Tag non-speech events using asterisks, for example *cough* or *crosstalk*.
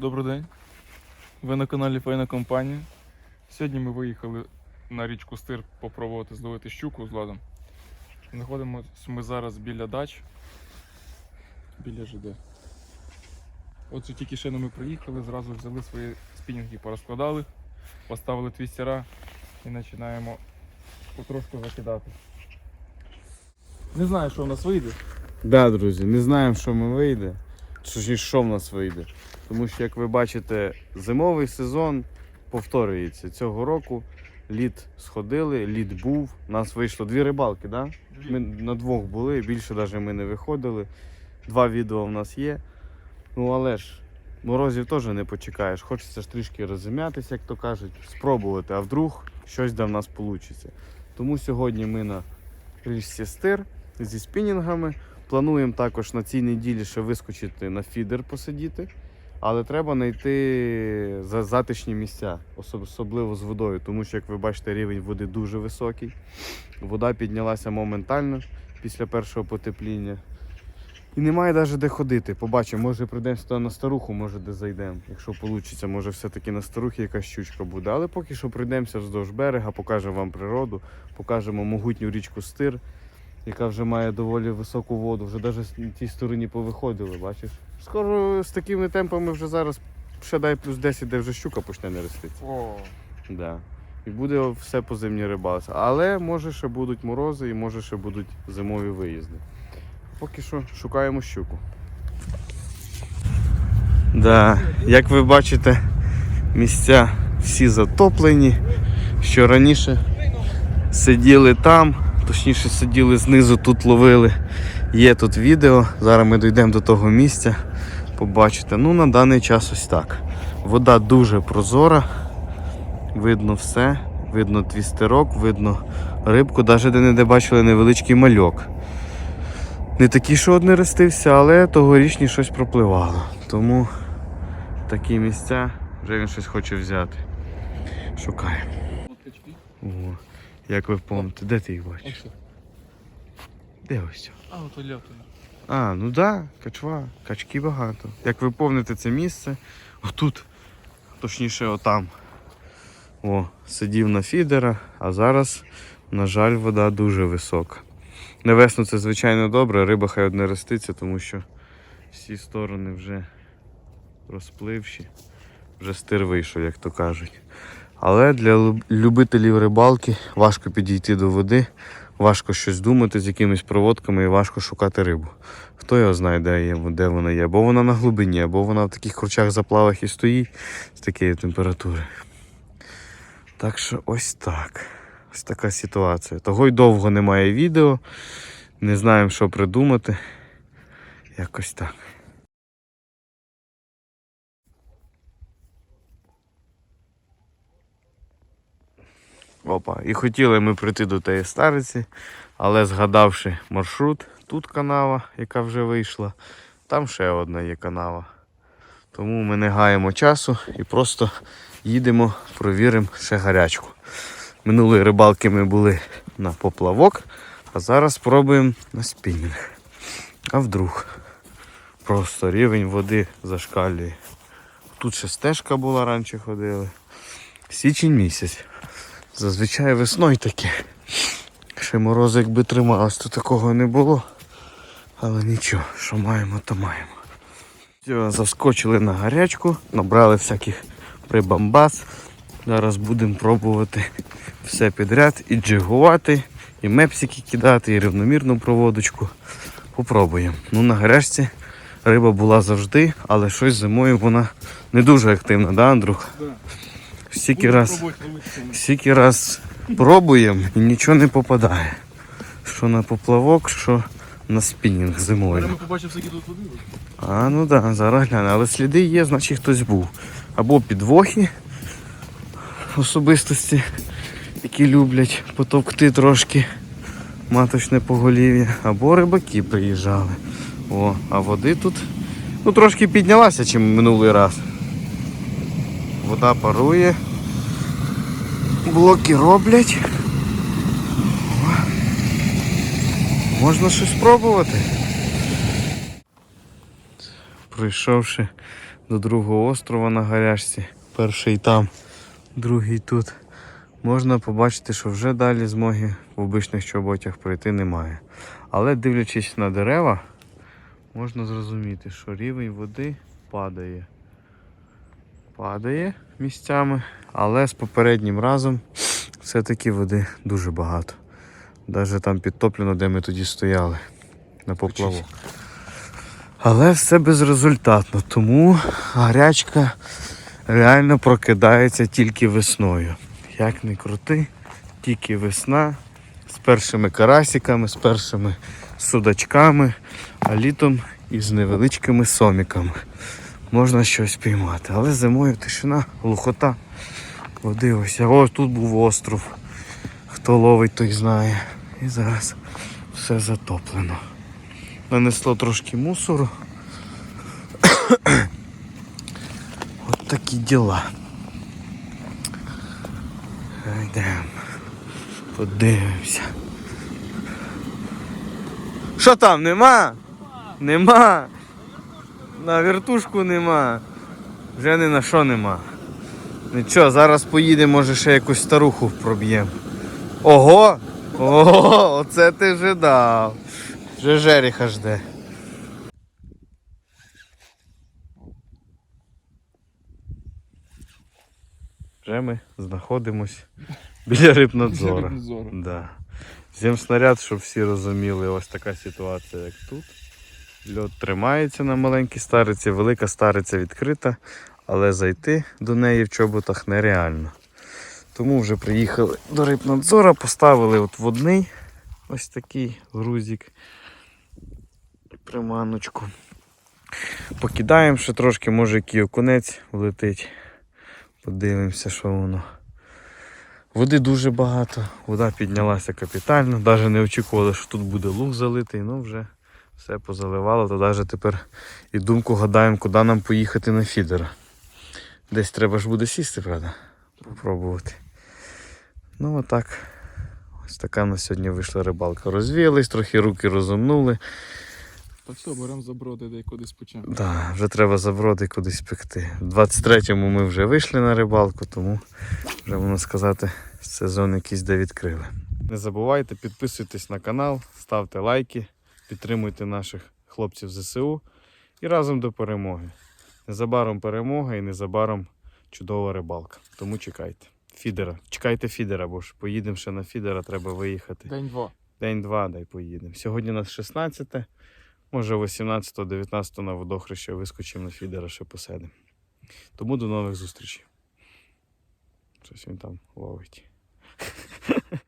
Добрий день. Ви на каналі Файна компанія. Сьогодні ми виїхали на річку Стир попробувати зловити щуку з ладом. Знаходимося ми зараз біля дач. Біля ЖД. От тільки ще ми приїхали, зразу взяли свої спінінги, порозкладали, поставили твістера і починаємо потрошку закидати. Не знаю, що в нас вийде. Да, друзі, не знаємо, що ми вийде. Чи що в нас вийде. Тому що, як ви бачите, зимовий сезон повторюється. Цього року лід сходили, лід був. У нас вийшло дві рибалки, да? Ми на двох були, більше навіть ми не виходили. Два відео в нас є. Ну але ж, морозів теж не почекаєш. Хочеться ж трішки розім'ятися, як то кажуть, спробувати, а вдруг щось де в нас вийде. Тому сьогодні ми на річці стир зі спінінгами. Плануємо також на цій неділі ще вискочити на фідер посидіти. Але треба знайти затишні місця, особливо з водою, тому що, як ви бачите, рівень води дуже високий. Вода піднялася моментально після першого потепління. І немає навіть де ходити. Побачимо, може прийдемо сюди на старуху, може де зайдемо. Якщо вийде, може все-таки на старухі якась щучка буде. Але поки що прийдемося вздовж берега, покажемо вам природу, покажемо могутню річку Стир, яка вже має доволі високу воду. Вже навіть на тій стороні повиходили, бачиш. Скоро з такими темпами вже зараз ще дай плюс 10, де вже щука почне нереститися. О, Да. І буде все по зимній рибалці. Але може ще будуть морози і може ще будуть зимові виїзди. Поки що шукаємо щуку. Да. Як ви бачите, місця всі затоплені. Що раніше сиділи там, точніше сиділи знизу, тут ловили. Є тут відео. Зараз ми дійдемо до того місця. Побачите. Ну, на даний час ось так. Вода дуже прозора. Видно все. Видно твістерок, видно рибку, навіть де не бачили невеличкий мальок. Не такий, що одне рестився, але тогорічні щось пропливало. Тому такі місця вже він щось хоче взяти. Шукаємо. О, як ви помните, де ти їх бачиш? Де ось? А, от льотою. А, ну да, качва, качки багато. Як ви помните це місце, отут, точніше отам. О, сидів на фідера, а зараз, на жаль, вода дуже висока. На весну це звичайно добре, риба хай одне роститься, тому що всі сторони вже розпливші, вже стир вийшов, як то кажуть. Але для любителів рибалки важко підійти до води, важко щось думати з якимись проводками і важко шукати рибу. Хто його знає, де, де вона є. Або вона на глибині, або вона в таких кручах заплавах і стоїть з такої температури. Так що ось так. Ось така ситуація. Того й довго немає відео. Не знаємо, що придумати. Якось так. Опа, і хотіли ми прийти до тієї стариці, але згадавши маршрут, тут канава, яка вже вийшла, там ще одна є канава. Тому ми не гаємо часу і просто їдемо, провіримо ще гарячку. Минулої рибалки ми були на поплавок, а зараз спробуємо на спінінг. А вдруг просто рівень води зашкалює. Тут ще стежка була раніше ходили. Січень місяць. Зазвичай весною таке. Ще морози якби трималось, то такого не було. Але нічого, що маємо, то маємо. Все, заскочили на гарячку, набрали всяких прибамбас. Зараз будемо пробувати все підряд і джигувати, і мепсики кидати, і рівномірну проводочку. Попробуємо. Ну на гарячці риба була завжди, але щось зимою вона не дуже активна, да, Андрюх? Да. Стільки раз. Скільки раз пробуємо і нічого не попадає. Що на поплавок, що на спінінг зимою. ми побачимо, скільки тут води. А ну так, да, зараз гляну. Але сліди є, значить хтось був. Або підвохи особистості, які люблять потовкти трошки маточне поголів'я, або рибаки приїжджали. О, а води тут ну, трошки піднялася, чим минулий раз. Вода парує. Блоки роблять. О, Можна щось спробувати. Пройшовши до другого острова на гарячці. Перший там, другий тут. Можна побачити, що вже далі змоги в обичних чоботях пройти немає. Але дивлячись на дерева, можна зрозуміти, що рівень води падає. Падає місцями, але з попереднім разом все-таки води дуже багато. Навіть там підтоплено, де ми тоді стояли на поплаву. Але все безрезультатно, тому гарячка реально прокидається тільки весною. Як не крути, тільки весна з першими карасиками, з першими судачками, а літом із невеличкими соміками. Можна щось піймати. Але зимою тишина, глухота. Води ось. Ось тут був остров. Хто ловить, той знає. І зараз все затоплено. Нанесло трошки мусору. *coughs* От такі діла. Йдемо. Подивимося. Що там, нема? Нема. На вертушку нема. Вже ні на що нема. Нічого, зараз поїдемо, може ще якусь старуху проб'ємо. Ого! Ого! Оце ти вже дав. Вже жеріха жде. Вже ми знаходимось біля. Рибнадзору. Да. Земснаряд, щоб всі розуміли, ось така ситуація, як тут. Льот тримається на маленькій стариці, велика стариця відкрита, але зайти до неї в чоботах нереально. Тому вже приїхали до рибнадзора, поставили от водний ось такий грузик. Приманочку. Покидаємо ще трошки, може який окунець влетить. Подивимося, що воно. Води дуже багато, вода піднялася капітально, навіть не очікували, що тут буде луг залитий, ну вже все позаливало, то навіть тепер і думку гадаємо, куди нам поїхати на фідера. Десь треба ж буде сісти, правда? Попробувати. Ну отак. Ось така на сьогодні вийшла рибалка. Розвіялись, трохи руки розумнули. Та все, беремо заброди, де кудись почнемо. Да, вже треба заброди кудись пекти. В 23-му ми вже вийшли на рибалку, тому вже можна сказати, сезон якийсь де відкрили. Не забувайте, підписуйтесь на канал, ставте лайки, підтримуйте наших хлопців ЗСУ і разом до перемоги. Незабаром перемога і незабаром чудова рибалка. Тому чекайте. Фідера. Чекайте фідера, бо ж поїдемо ще на фідера, треба виїхати. День-два. День-два, дай поїдемо. Сьогодні у нас 16, може 18-19 на водохреще вискочимо на фідера, ще посидимо. Тому до нових зустрічей. Щось він там ловить. *laughs*